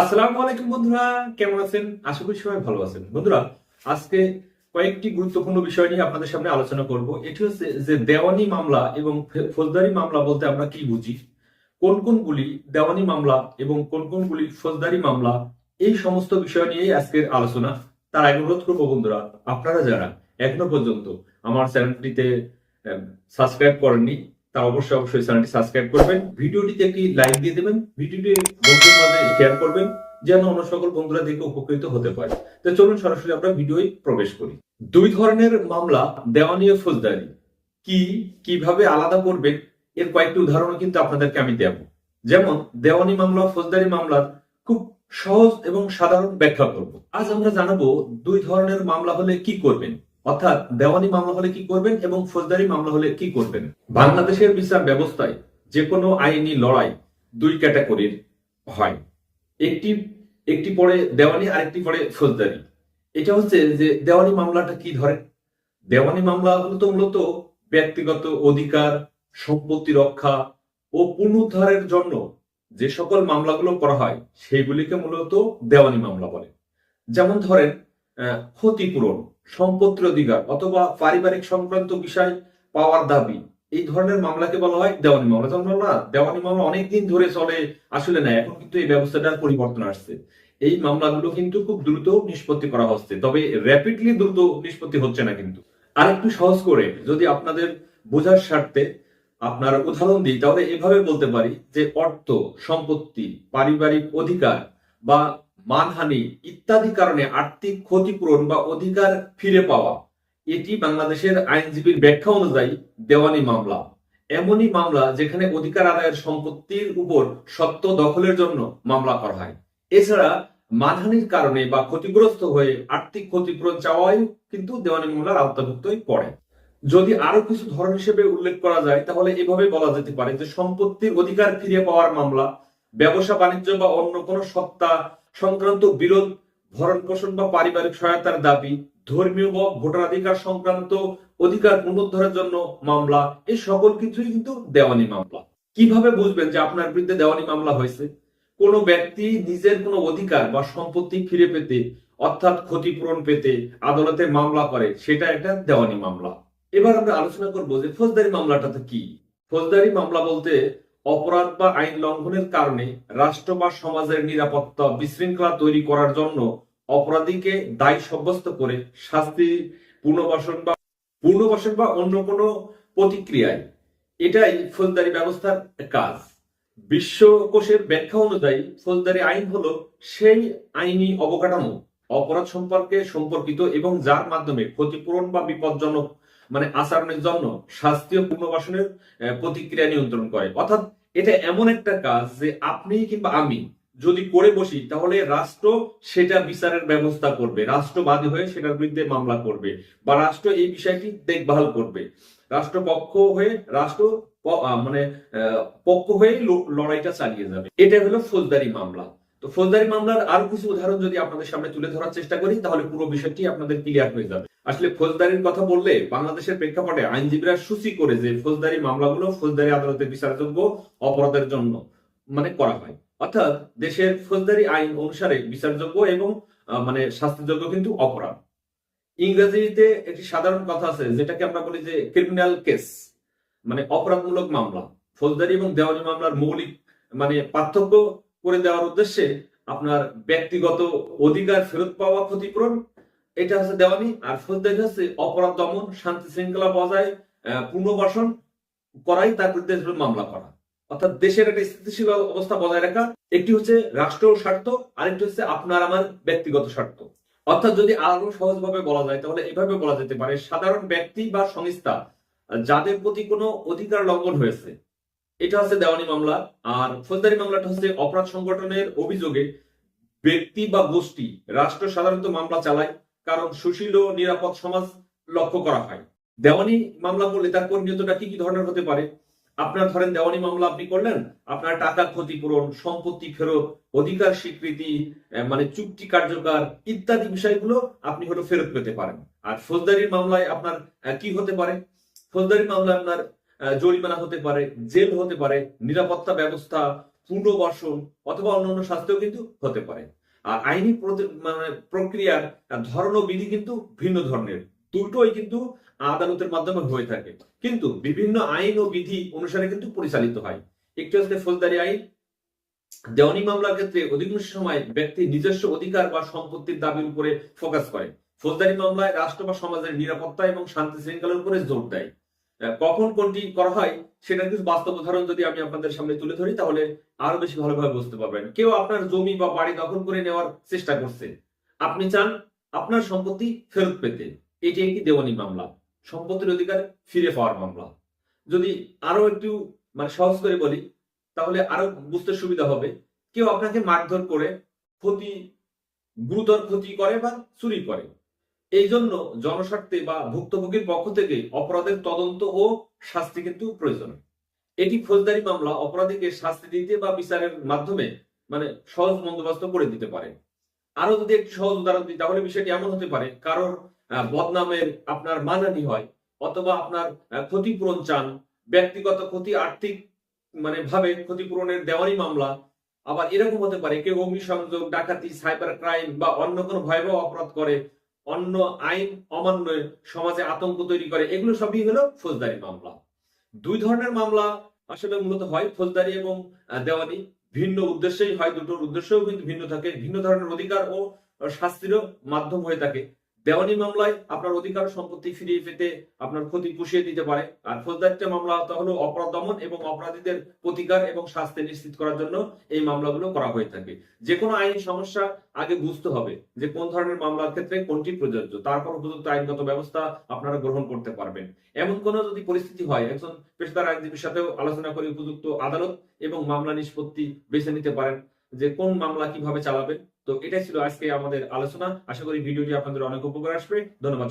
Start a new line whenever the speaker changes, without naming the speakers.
আসসালামু আলাইকুম বন্ধুরা, কেমন আছেন? আশা করি সবাই ভালো আছেন। বন্ধুরা, আজকে কয়েকটি গুরুত্বপূর্ণ বিষয় নিয়ে আপনাদের সামনে আলোচনা করব। এটি হচ্ছে যে দেওয়ানি মামলা এবং ফৌজদারি মামলা বলতে আমরা কি বুঝি, কোন কোনগুলি দেওয়ানি মামলা এবং কোন কোনগুলি ফৌজদারি মামলা, এই সমস্ত বিষয় নিয়ে আজকের আলোচনা। তার আগে অনুরোধ করব বন্ধুরা, আপনারা যারা এখনও পর্যন্ত আমার চ্যানেলটিতে সাবস্ক্রাইব করেননি তা অবশ্যই অবশ্যই চ্যানেলটি সাবস্ক্রাইব করবেন। ভিডিওটিতে একটি লাইক দিয়ে দেবেন। ভিডিওটি বন্ধুদের মাঝে শেয়ার করবেন, যেন অন্য সকল বন্ধুরা দেখে উপকৃত হতে পারে। তো চলুন সরাসরি আমরা ভিডিওয় প্রবেশ করি। দুই ধরনের মামলা, দেওয়ানি ও ফৌজদারি। কি, কীভাবে আলাদা করবেন এর কয়েকটি উদাহরণ কিন্তু আপনাদেরকে আমি দেব। যেমন, দেওয়ানি মামলা, ফৌজদারি মামলার খুব সহজ এবং সাধারণ ব্যাখ্যা করব। আজ আমরা জানাব দুই ধরনের মামলা হলে কি করবেন। অর্থাৎ দেওয়ানি মামলা হলে কি করবেন এবং ফৌজদারি মামলা হলে কি করবেন? বাংলাদেশের বিচার ব্যবস্থায় যে কোনো আইনি লড়াই দুই ক্যাটাগরির হয়। একটি একটি পড়ে দেওয়ানি, আরেকটি পড়ে ফৌজদারি। এটা হচ্ছে যে দেওয়ানি মামলাটা কি ধরে? দেওয়ানি মামলা হলো তো মূলত ব্যক্তিগত অধিকার, সম্পত্তি রক্ষা ও পুনরুদ্ধারের জন্য যে সকল মামলাগুলো করা হয়, সেইগুলিকে মূলত দেওয়ানি মামলা বলে। যেমন ধরেন ক্ষতিপূরণ, সম্পত্তির অধিকার অথবা পারিবারিক সংক্রান্ত বিষয় পাওয়ার দাবি। এই ধরনের মামলাকে বলা হয় দেওয়ানি মামলা। বললাম না, দেওয়ানি মামলা অনেকদিন ধরে চলে, আসলে না, এখন কিন্তু এই ব্যবস্থাটার পরিবর্তন আসছে। এই মামলাগুলো কিন্তু খুব দ্রুত নিষ্পত্তি করা হচ্ছে, তবে র্যাপিডলি দ্রুত নিষ্পত্তি হচ্ছে না কিন্তু। আর একটু সহজ করে যদি আপনাদের বোঝার স্বার্থে আপনার উদাহরণ দিই, তাহলে এভাবে বলতে পারি যে অর্থ, সম্পত্তি, পারিবারিক অধিকার বা মানহানি ইত্যাদি কারণে আর্থিক ক্ষতিপূরণ বা অধিকার ফিরে পাওয়া। এটি বাংলাদেশের আইনজীবীর ব্যাখ্যা অনুযায়ী দেওয়ানি মামলা। এমনই মামলা যেখানে অধিকার আদায়ের সম্পত্তির উপর সত্য দখলের জন্য মামলা করা হয়। এছাড়া মানহানির কারণে বা ক্ষতিগ্রস্ত হয়ে আর্থিক ক্ষতিপূরণ চাওয়াই কিন্তু দেওয়ানি মামলার আওতাভুক্তই পড়ে। যদি আরও কিছু ধরন হিসেবে উল্লেখ করা যায়, তাহলে এভাবে বলা যেতে পারে যে সম্পত্তির অধিকার ফিরে পাওয়ার মামলা ব্যবসা বাণিজ্য বা অন্য কোনো সত্তা সংক্রান্ত বিরোধ, ভরণ পোষণ বা পারিবারিক সহায়তার দাবি, ধর্মীয় বা ভোটাধিকার সংক্রান্ত অধিকার পুনরুদ্ধারের জন্য মামলা, এই সকল কিছুই কিন্তু দেওয়ানি মামলা। কীভাবে বুঝবেন যে আপনার বিরুদ্ধে দেওয়ানি মামলা হয়েছে? কোনো ব্যক্তি নিজের কোনো অধিকার বা সম্পত্তি ফিরে পেতে, অর্থাৎ ক্ষতিপূরণ পেতে আদালতে মামলা করে, সেটা একটা দেওয়ানি মামলা। এবার আমরা আলোচনা করব যে ফৌজদারি মামলাটাতে কি? ফৌজদারি মামলা বলতে অপরাধ বা আইন লঙ্ঘনের কারণে রাষ্ট্র বা সমাজের নিরাপত্তা বিশৃঙ্খলা তৈরি করার জন্য অপরাধীকে দায়ী সাব্যস্ত করে শাস্তি, পুনর্বাসন বা পুনর্বাসন বা অন্য কোনো প্রতিক্রিয়ায়। এটাই ফৌজদারি ব্যবস্থার কাজ। বিশ্বকোষের ব্যাখ্যা অনুযায়ী ফৌজদারি আইন হলো সেই আইনি অবকাঠামো অপরাধ সম্পর্কে সম্পর্কিত এবং যার মাধ্যমে ক্ষতিপূরণ বা বিপজ্জনক মানে আচরণের জন্য শাস্তি ও পুনর্বাসনের প্রতিক্রিয়া নিয়ন্ত্রণ করে। অর্থাৎ এটা এমন একটা কাজ যে আপনি কিংবা আমি যদি করে বসি, তাহলে রাষ্ট্র সেটা বিচারের ব্যবস্থা করবে। রাষ্ট্রবাদী হয়ে সেটার বিরুদ্ধে মামলা করবে বা রাষ্ট্র এই বিষয়টি দেখভাল করবে। রাষ্ট্রপক্ষ হয়ে, রাষ্ট্র মানে পক্ষ হয়ে লড়াইটা চালিয়ে যাবে। এটা হলো ফৌজদারি মামলা। তো ফৌজদারি মামলার আরও কিছু উদাহরণ যদি আপনাদের সামনে তুলে ধরার চেষ্টা করি, তাহলে পুরো বিষয়টি আপনাদের ক্লিয়ার হয়ে যাবে। আসলে ফৌজদারির কথা বললে বাংলাদেশের প্রেক্ষাপটে আইনজীবীরা সূচি করে যে ফৌজদারি মামলাগুলো ফৌজদারি আদালতে বিচারযোগ্য অপরাধের জন্য মানে করা হয়। অর্থাৎ দেশের ফৌজদারি আইন অনুসারে বিচারযোগ্য এবং মানে শাস্তিযোগ্য কিন্তু অপরাধ। ইংরেজিতে একটি সাধারণ কথা আছে, যেটাকে আমরা বলি যে ক্রিমিনাল কেস মানে অপরাধমূলক মামলা। ফৌজদারি এবং দেওয়ানি মামলার মৌলিক মানে পার্থক্য করে দেওয়ার উদ্দেশ্যে আপনার ব্যক্তিগত অধিকার ফেরত পাওয়া ক্ষতিপূরণ, এটা হচ্ছে দেওয়ানি। আর ফৌজদারি হচ্ছে অপরাধ দমন, শান্তি শৃঙ্খলা বজায় পুনর্বাসন করাই তার বিরুদ্ধে মামলা করা। অর্থাৎ দেশের একটা স্থিতিশীল অবস্থা বজায় রাখা, একটি হচ্ছে রাষ্ট্র স্বার্থ, আরেকটি হচ্ছে আপনার আমার ব্যক্তিগত স্বার্থ। অর্থাৎ যদি আরও সহজভাবে বলা যায়, তাহলে এভাবে বলা যেতে পারে, সাধারণ ব্যক্তি বা সংস্থা, যাদের প্রতি কোনো অধিকার লঙ্ঘন হয়েছে এটা হচ্ছে দেওয়ানি মামলা, আর ফৌজদারি মামলাটা হচ্ছে অপরাধ সংগঠনের অভিযোগে ব্যক্তি বা গোষ্ঠী রাষ্ট্র সাধারণত মামলা চালায়, কারণ সুশীল ও নিরাপদ সমাজ লক্ষ্য করা হয়। দেওয়ানি মামলা করলে তার পরিণতটা কি কি ধরনের হতে পারে? আপনার ধরেন দেওয়ানি মামলা আপনি করলেন, আপনার টাকা ক্ষতিপূরণ, সম্পত্তি ফেরত, অধিকার স্বীকৃতি মানে চুক্তি কার্যকর ইত্যাদি বিষয়গুলো আপনি হলো ফেরত পেতে পারেন। আর ফৌজদারির মামলায় আপনার কি হতে পারে? ফৌজদারি মামলায় আপনার জরিমানা হতে পারে, জেল হতে পারে, নিরাপত্তা ব্যবস্থা, পুনর্বাসন অথবা অন্যান্য শাস্তিও কিন্তু হতে পারে। আর আইনি মানে প্রক্রিয়ার ধরন বিধি কিন্তু ভিন্ন ধরনের। দুটোই কিন্তু আদালতের মাধ্যমে হয়ে থাকে। কিন্তু বিভিন্ন আইন ও বিধি অনুসারে কিন্তু পরিচালিত হয়। একটি হচ্ছে ফৌজদারি আইন। দেওয়ানি মামলার ক্ষেত্রে অধিকাংশ সময় ব্যক্তি নিজস্ব অধিকার বা সম্পত্তির দাবির উপরে ফোকাস করে। ফৌজদারি মামলায় রাষ্ট্র বা সমাজের নিরাপত্তা এবং শান্তি শৃঙ্খলার উপরে জোর দেয়। কখন কোনটি করা হয় সেটা কিছু বাস্তব উদাহরণ যদি আমি আপনাদের সামনে তুলে ধরি, তাহলে আরও বেশি ভালোভাবে বুঝতে পারবেন। কেউ আপনার জমি বা বাড়ি দখল করে নেওয়ার চেষ্টা করছে। আপনি চান আপনার সম্পত্তি ফেরত পেতে। এটি একটি দেওয়ানি মামলা। সম্পত্তির অধিকার ফিরে পাওয়ার মামলা। যদি আরও একটু মানে সহজ করে বলি, তাহলে আরও বুঝতে সুবিধা হবে। কেউ আপনাকে মারধর করে, ক্ষতি, গুরুতর ক্ষতি করে বা চুরি করে। এই জন্য জনস্বার্থে বা ভুক্তভোগীর পক্ষ থেকে অপরাধের তদন্ত ও শাস্তি কিন্তু প্রয়োজন। এটি ফৌজদারি মামলা অপরাধীকে শাস্তি দিতে বা বিচারের মাধ্যমে মানে সহজ বন্দোবস্ত করে দিতে পারে। আরও যদি একটু সহজ উদাহরণ দিই, তাহলে বিষয়টি এমন হতে পারে, কারোর বদনামের আপনার মানহানি হয় অথবা আপনার ক্ষতিপূরণ চান, ব্যক্তিগত ক্ষতি, আর্থিক মানে ভাবে ক্ষতিপূরণের দেওয়ানি মামলা, আবার এরকম হতে পারে, কেউ অগ্নিসংযোগ, ডাকাতি, সাইবার ক্রাইম বা অন্য কোনো ভয়াবহ অপরাধ করে অন্য আইন অমান্য সমাজে আতঙ্ক তৈরি করে, এগুলো সবই হলো ফৌজদারি মামলা। দুই ধরনের মামলা আসলে মূলত হয় ফৌজদারি এবং দেওয়ানি। ভিন্ন উদ্দেশ্যেই হয়, দুটোর উদ্দেশ্যও কিন্তু ভিন্ন থাকে, ভিন্ন ধরনের অধিকার ও শাস্তিরও মাধ্যম হয়ে থাকে। দেওয়ানি মামলায় আপনার অধিকার সম্পত্তি ফিরিয়ে পেতে আপনার ক্ষতি পুষিয়ে দিতে পারে। আর ফৌজদারিটা মামলা হলো অপরাধ দমন এবং অপরাধীদের প্রতিকার এবং শাস্তি নিশ্চিত করার জন্য এই মামলাগুলো করা হয়ে থাকে। যে কোনো আইনি সমস্যা আগে বুঝতে হবে যে কোন ধরনের মামলার ক্ষেত্রে কোনটি প্রযোজ্য। তারপর উপযুক্ত আইনগত ব্যবস্থা আপনারা গ্রহণ করতে পারবেন। এমন কোনো যদি পরিস্থিতি হয়, একজন পেশাদার আইনজীবীর সাথেও আলোচনা করে উপযুক্ত আদালত এবং মামলা নিষ্পত্তি বেছে নিতে পারেন যে কোন মামলা কীভাবে চালাবেন। তো এটাই ছিল আজকে আমাদের আলোচনা আশা করি ভিডিওটি আপনাদের অনেক উপকার আসবে ধন্যবাদ।